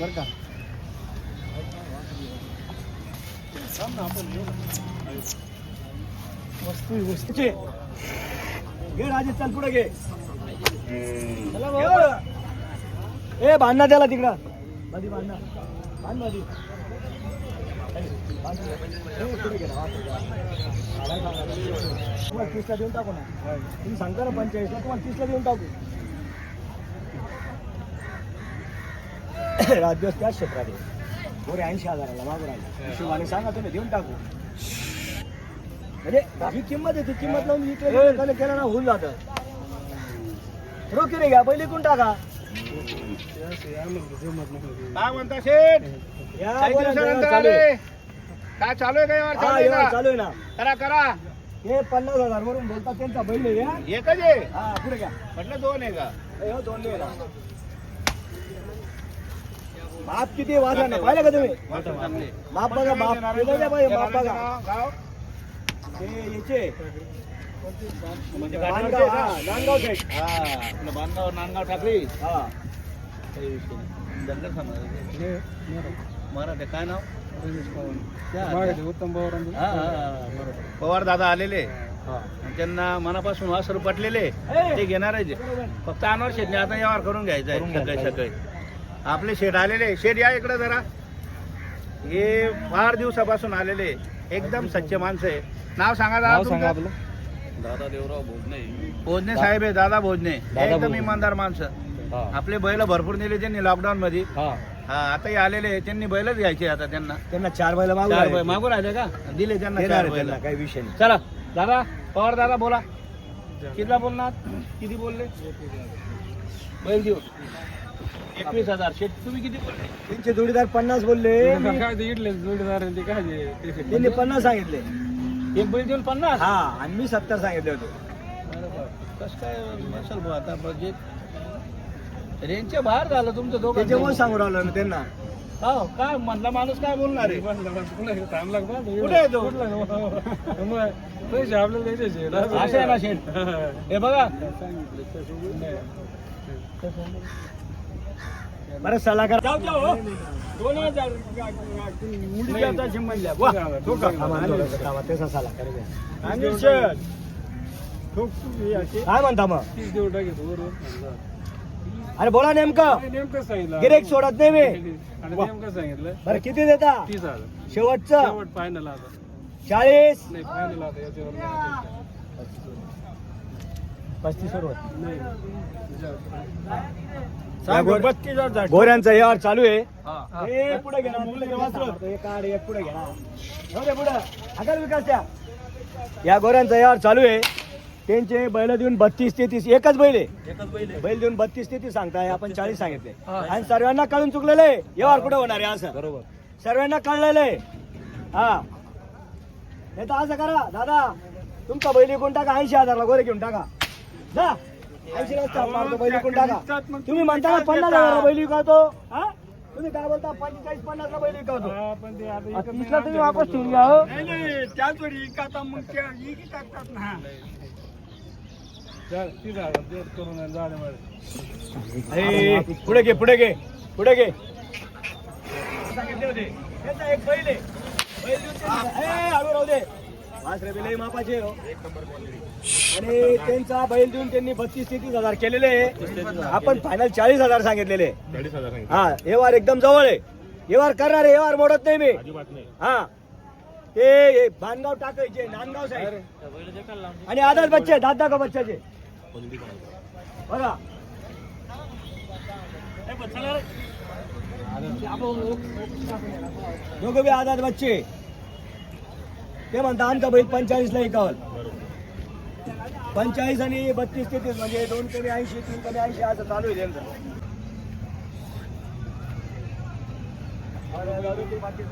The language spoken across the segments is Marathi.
बर का. वस्तू वस्तूचे. घे राजे चल पुढे घे. ए बांधना त्याला तिकडं. मधी बांधना बांध मधी तुम्हाला तीसला देऊन टाकू ना? तुम्ही सांगता ना पंचेचाळीसला तुम्हाला तीसला देऊन टाकू. दिवस त्याच क्षेत्रात आहे. गोरे ऐंशी हजाराला मागून हिशोबाने सांगा तुम्ही देऊन टाकू. म्हणजे ही किंमत आहे ती किंमत लावून इकडे केलं ना होऊन जातं. रोखी रे घ्या पहिले कोण टाका. काय म्हणता शेठ? काही दिवसानंतर. आले. काय चालू आहे काय हा, चालू आहे? चालू ना. करा करा. हे पन्नास हजार वरून बोलतात त्यांचा बैल आहे हा. एकच आहे. हा पुढे घ्या. म्हटलं दोन आहे का? हो, दोन नाही आहे. माप किती वाजा नाही. पाहिलं का तुम्ही? माप बघा माप केलं पाहिजे माप बघा. गाव याचे. म्हणजे नांदगाव हा, नांदगाव साईड हा आपलं बांधगाव नांदगाव टाकली. हा. जंगल समाज मराठी काय नाव? उत्तम हा, हा, हा, बरोबर. पवार दादा आलेले. आणि त्यांना मनापासून वासरू पटलेले. ते घेणार आहे फक्त अनवर शेटने आता व्यवहार करून घ्यायचा आहे. सकाळी सकाळी. आपले शेठ आलेले शेठ या इकडे जरा. हे फार दिवसापासून आलेले एकदम सच्चे माणसं आहे. नाव सांगा दादा तुमचं? दादा देवराव भोजने. भोजने साहेब आहे दादा भोजने. दादा एकदम भोजने. इमानदार माणसं. आपले बैल भरपूर नेले त्यांनी लॉकडाऊन मध्ये. हा. आताही आलेले आहे. त्यांनी बैलच घ्यायचे आता त्यांना. त्यांना चार बैल मागून चार. बैल मागून राहिले का? दिले त्यांना चार बैल. त्यांना, काही विषय नाही. चला दादा पवार दादा बोला. कितीला बोलणार? किती बोलले? बैल देऊ एकवीस हजार. शेत तुम्ही किती बोलले? त्यांचे जोडीदार पन्नास बोलले. मी- त्यांनी पन्नास सांगितले. एक बैल देऊन पन्नास? हा आणि मी सत्तर सांगितले होते. कसं काय भाऊ आता बजेट रेंजच्या बाहेर झालं तुमचं दोघं सांगू राहिलो ना त्यांना. हो काय म्हणला माणूस काय बोलणार आहे? कुठे आहे? तो? असं आहे ना शेठ हे. बघा. बरं दोन हजार वा तो का? आणि शेठ काय म्हणता मग? अरे बोला नेमकं. गिरेक सोडत नाही मी. सांगितलं. बरं किती देता? तीस हजार. शेवटचं. शेवट फायनल आता. चाळीस. नाही फायनल आता याच्यावर. पस्तीस गोऱ्यांचा यावर चालू आहे. हा. हे पुढे घे ना, पुढे घे, वासरू. काढ, एक पुढे घे ना. जाऊ दे पुढं. हाकल विकास. या गोऱ्यांचा यावर चालू आहे. त्यांचे बैल देऊन बत्तीस तेहतीस एकच बैल आहे. बैल देऊन बत्तीस तेहतीस सांगताय आपण चाळीस सांगितले. आणि सर्वांना कळून चुकलेलं आहे. व्यवहार कुठे होणार आहे असं? बरोबर. सर्वांना कळलेलं आहे. हा. नाही तर असं करा दादा. तुमचा बैल विकून टाका ऐंशी हजारला गोरे घेऊन टाका. जा. ऐंशी नसता मारतो बैल विकून टाका? तुम्ही म्हणता ना पन्नास हजारला बैल विकवतो? हा? तुम्ही काय बोलता? पंचेचाळीस पन्नासला बैल विकवतो. पण ते आता आ, तीसला तुम्ही वापस ठेवून घ्या हो. तीस हजार तेच करून आणि झाडे मारे ए, पुढे घे पुढे घे पुढे घे. सांगितले होते. त्यांचा एक बैल आहे बैल देऊन त्यांनी- ए, हळू राहू दे मापाचे. हो. आणि त्यांचा बैल देऊन त्यांनी बत्तीस तेहतीस हजार केलेले आहे. आपण फायनल चाळीस हजार सांगितलेले हा व्यवहार एकदम जवळ आहे. व्यवहार करणारे व्यवहार मोडत नाही मी. हा. ते हे भानगाव टाकायचे नांदगाव साहेब. आणि आदर बच्चे दादा दाखव बच्चाचे? बघा. दोघं बी आझाद बच्चे. ते म्हणता आमचा बैल पंचाळीसला एकावन्न. पंचाळीस आणि बत्तीस तेहतीस म्हणजे दोन कमी ऐंशी तीन कमी ऐंशी असं चालू आहे त्यांचं.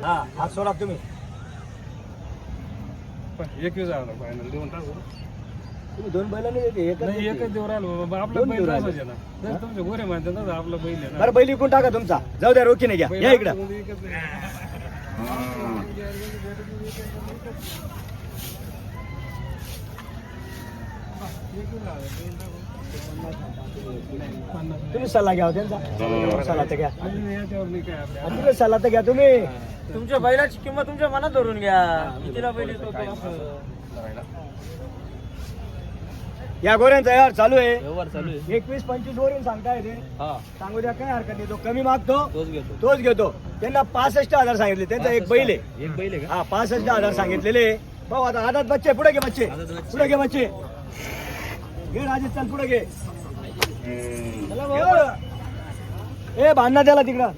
हा हात सोडा तुम्ही. पण एकवीस फायनल तुम्ही दोन बैलांनी देते, एकच नाही देते. एकच देऊ राहिलो बाबा आपला दोन बैल ना. तुमचे गोरे ना आपला बैल आहे ना. बरं बैल विकून टाका तुमचा. जाऊ द्या रोखीने घ्या. बैल या इकडं. तुम्ही सल्ला घ्या हो त्यांचा. सल्ला तर घ्या. आणि तुम्ही सल्ला तर घ्या तुम्ही. तुमच्या बैलाची किंमत तुमच्या मनात धरून घ्या. कितीला बैल येतो. या गोऱ्यांचा यार चालू आहे. व्यवहार चालू आहे. एकवीस पंचवीस वरून सांगताय ते. हा. सांगू द्या काय हरकत नाही. तो कमी मागतो तोच घेतो. तोच घेतो. त्यांना पासष्ट हजार सांगितले. त्यांचा एक बैल आहे. एक बैल आहे हा पासष्ट हजार सांगितलेले. भाऊ आता आदात बच्चे पुढे घे बच्चे. पुढे घे बच्चे. घे राजेश चल पुढे घे. चला भाऊ. ए बांधना त्याला तिकडं.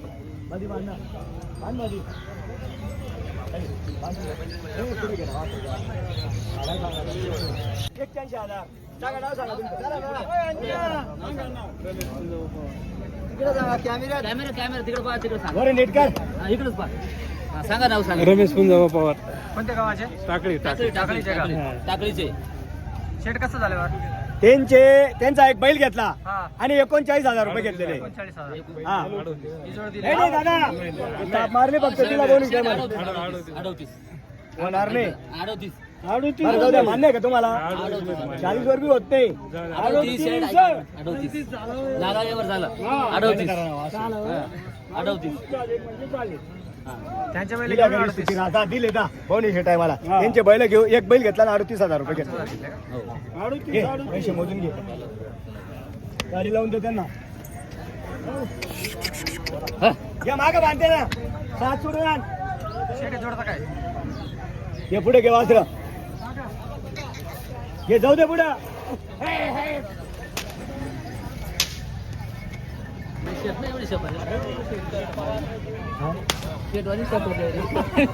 मधी बांधना बांध मधी एक्क्याऐंशी हजार. सांगा नाव सांगा. तिकडं कॅमेरा कॅमेरा कॅमेरा तिकडे पहा तिकडे सांगा. बरं नीट कर. हा, इकडेच पहा. सांगा नाव सांगा. रमेश पुंजाबा पवार. कोणत्या गावाचे? टाकळी टाकळी. टाकळीचे शेट कसं झालं त्यांचे त्यांचा एक बैल घेतला. हा. आणि एकोणचाळीस हजार रुपये घेतलेले. हा. ही नाही नाही, दादा. ताप मारले फक्त तिला दोन रुपये. अडवतीस होणार नाही बरं, जाऊ द्या मान्य आहे का तुम्हाला? चाळीस वर बी होत नाही. झाला. यावर झाला अडवतीस हा, त्यांच्या दिल्या घरी दिले पाहुणे टायमाला त्यांचे बैल घेऊ एक बैल घेतला आणि अडतीस हजार रुपये घेतला. घे, पैसे मोजून घे. गाडी लावून दे त्यांना. माग बांधते ना. सात सोडून आण. शेट जोडता काय? घे पुढे घे वासर. घे जाऊ दे पुढे. शेट नाही एवढी शपथ शेटवाली आहे.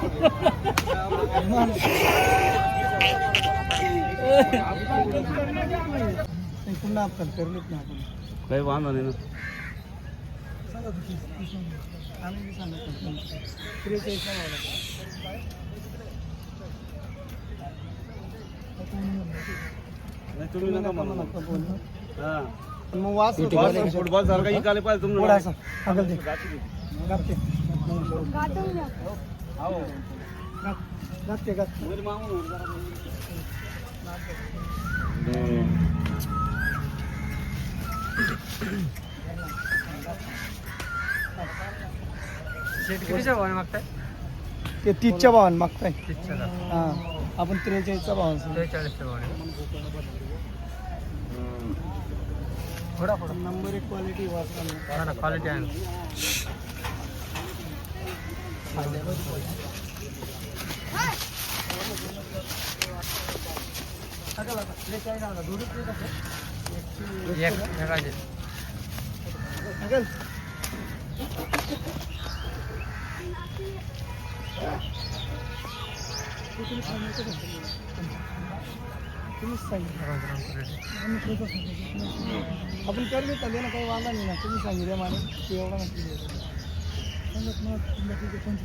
पुन्हा आपण करलीच ना आपण. काही वांधा नाही ना. फुटबॉल सारखा इकाले पाहिजे कितीच्या भावाने मागताय? ते तीसच्या भावान मागताय. तीसच्या हा. आपण त्रेचाळीसचा भावान. त्रेचाळीसच्या भावाने. थोडा थोडा नंबर एक क्वालिटी वाचला ना क्वालिटी आहे. एक एकाचे आपण करले चालले ना काही वांदा नाही ना. तुम्ही सांगितलं मला ते एवढा नक्की कोणती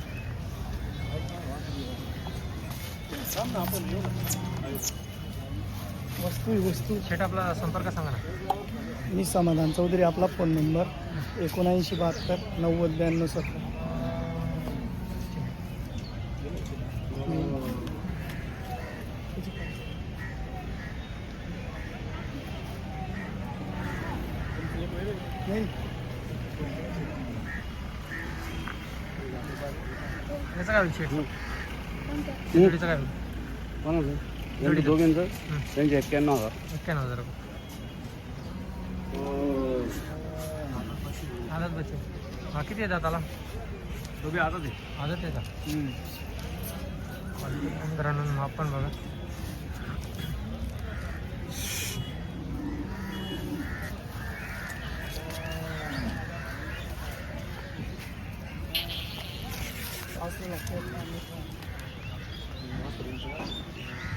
वस्तू वस्तू. शेट आपला संपर्क सांगा ना. मी समाधान चौधरी आपला फोन नंबर एकोणऐंशी बहात्तर नव्वद ब्याण्णव सत्तर. काय होईल शेट जोडीचं काय होईल कोणाचं दोघांचं त्यांचे एक्क्याण्णव हजार. एक्क्याण्णव हजार रुपये. आदत बच्चे हा किती येतात आला बी आता ते आदत का मित्रांनो माप पण बघा.